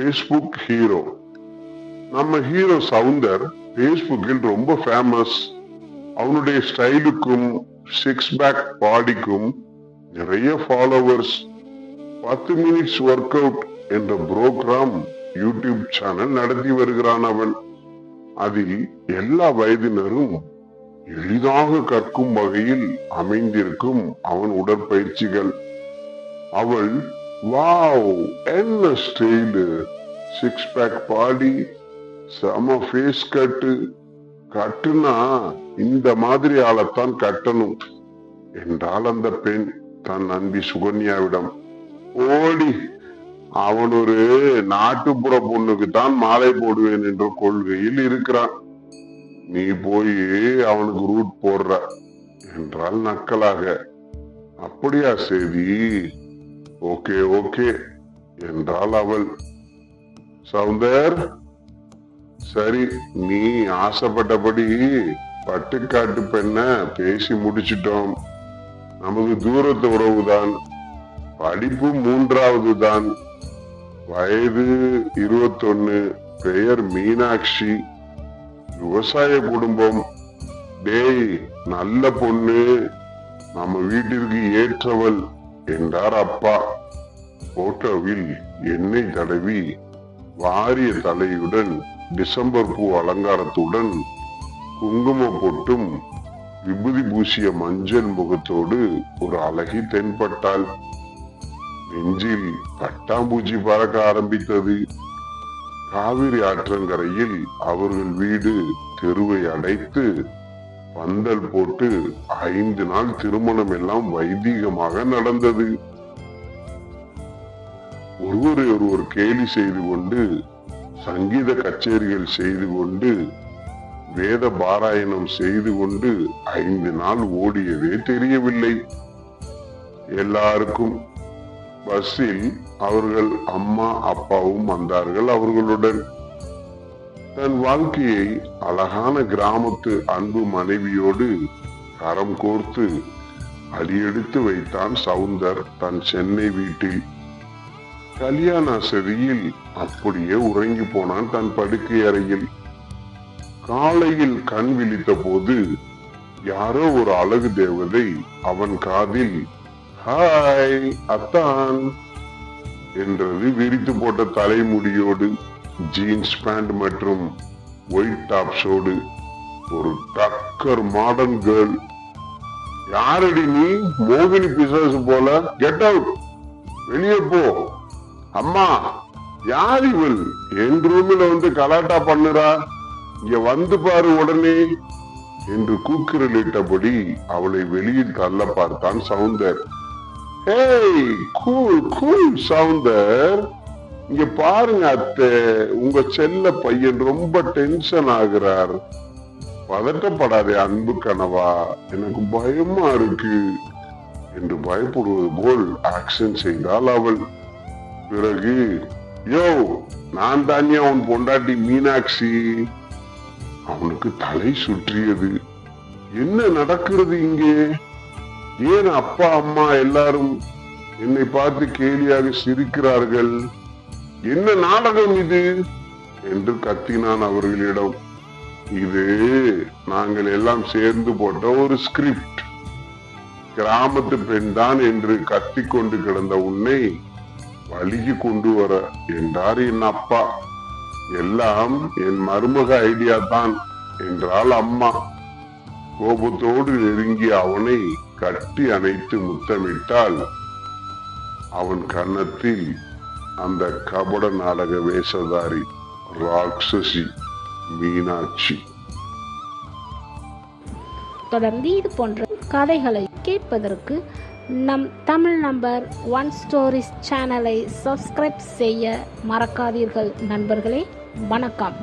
Facebook hero நம்ம hero Soundar ஃபேஸ்புக்கில் ரொம்ப ஃபேமஸ் அவனுடைய ஸ்டைலுக்கும் சிக்ஸ் பேக் பாடிக்கும் நிறைய ஃபாலோவர்ஸ் பத்து மினிட்ஸ் ஒர்க் அவுட் என்ற புரோகிராம் யூடியூப் சேனல் நடத்தி வருகிறான் அவன். அதில் எல்லா வயதினரும் எளிதாக கற்கும் வகையில் அமைந்திருக்கும் அவன் உடற்பயிற்சிகள். அவள் வாவ் என்ன ஸ்டைலு சிக்ஸ் பேக் பாடி செம ஃபேஸ் கட்டு கட்டுனா இந்த மாதிரி ஆளைத்தான் கட்டணும். என்றால் அந்த பெண் தன் நம்பி சுகன்யாவிடம். ஓடி அவன் ஒரு நாட்டுப்புற பொண்ணுக்கு தான் மாலை போடுவேன் என்ற கொள்கையில் இருக்கிறான். நீ போய் அவனுக்கு ரூட் போடுற என்றால் நக்கலாக. அப்படியா செய்தி ஓகே ஓகே. என்றாள் அவள். சவுந்தர் சரி நீ ஆசைப்பட்டபடி பட்டுக்காட்டு பெண்ண பேசி முடிச்சிட்டோம். நமது தூரத்து உறவுதான். படிப்பு மூன்றாவது தான் வயது இருபத்தொன்னு பெயர் மீனாட்சி. விவசாய குடும்பம். டேய் நல்ல பொண்ணு. நம்ம வீட்டிற்கு ஏற்றவள். என்றார் அப்பா. போட்டோவில் எண்ணெய் தடவி வாரிய தலையுடன் டிசம்பர் பூ அலங்காரத்துடன் குங்கும பொட்டும் விபூதி பூசிய மஞ்சள் முகத்தோடு ஒரு அழகி தென்பட்டாள். நெஞ்சில் பட்டாம்பூச்சி பறக்க ஆரம்பித்தது. காவிரி ஆற்றங்கரையில் அவர்கள் வீடு தெருவை அடைத்து பந்தல் போட்டு ஐந்து நாள் திருமணம் எல்லாம் வைதீகமாக நடந்தது. ஒருவரை ஒருவர் கேலி செய்து கொண்டு சங்கீத கச்சேரிகள் செய்து கொண்டு வேத பாராயணம் செய்து கொண்டு ஐந்து நாள் ஓடியதே தெரியவில்லை. எல்லாருக்கும் பஸ்ஸில் அவர்கள் அம்மா அப்பாவும் வந்தார்கள் அவர்களுடன். தன் வாழ்க்கையை அழகான கிராமத்து அன்பு மனைவியோடு கரம் கோர்த்து அடியெடுத்து வைத்தான் சவுந்தர் தன் சென்னை வீட்டில். கல்யாண சதியில் அப்படியே உறங்கி போனான் தன் படுக்கை அறையில். காலையில் கண் விழித்த போது யாரோ ஒரு அழகு தேவதை அவன் காதில் ஹாய் அத்தான் என்றது விரித்து போட்ட தலைமுடியோடு ஜீன்ஸ் பேண்ட் மற்றும் ஒயிட் டாப்ஸோடு ஒரு டக்கர் மாடர்ன் கேர்ள். யாரடி நீ? மோகினி பிசாசு போல. கெட் அவுட் வெளியே போ. அம்மா யார் இவள்? என் ரூமில் வந்து கலாட்டா பண்ணுறா. இங்க வந்து பாரு உடனே. என்று கூக்குரலிட்டபடி அவளை வெளியில் தள்ள பார்த்தான் Soundar. Hey cool cool Soundar. இங்க பாருங்க அத்தை உங்க செல்ல பையன் ரொம்ப டென்ஷன் ஆகுறார். பதட்டப்படாதே அன்பு கனவா எனக்கு பயமா இருக்கு என்று பயப்படுவது போல் ஆக்ஷன் செய்தாள் அவள். பிறகு யோ நான் தானே அவன் பொண்டாட்டி மீனாட்சி. அவனுக்கு தலை சுற்றியது. என்ன நடக்கிறது இங்கே? ஏன் அப்பா அம்மா எல்லாரும் என்னை பார்த்து கேலியாக சிரிக்கிறார்கள்? என்ன நாடகம் இது? என்று கத்தினான் அவர்களிடம். இது நாங்கள் எல்லாம் சேர்ந்து போட்ட ஒரு ஸ்கிரிப்ட் கிராமத்து பெண் தான் என்று கத்திக்கொண்டு கிடந்த உன்னை வழிக்கு கொண்டு வர என்றார் என் அப்பா. எல்லாம் என் மருமக ஐடியா தான் என்றால் அம்மா. கோபத்தோடு நெருங்கிய அவனை கட்டி அணைத்து முத்தமிட்டால் அவன் கன்னத்தில் அந்த கபட நாடக வேஷதாரி ராட்சசி மீனாட்சி. தொடர்ந்து இது போன்ற கதைகளை கேட்பதற்கு நம் தமிழ் நம்பர் ஒன் ஸ்டோரிஸ் சேனலை சப்ஸ்கிரைப் செய்ய மறக்காதீர்கள் நண்பர்களே. வணக்கம்.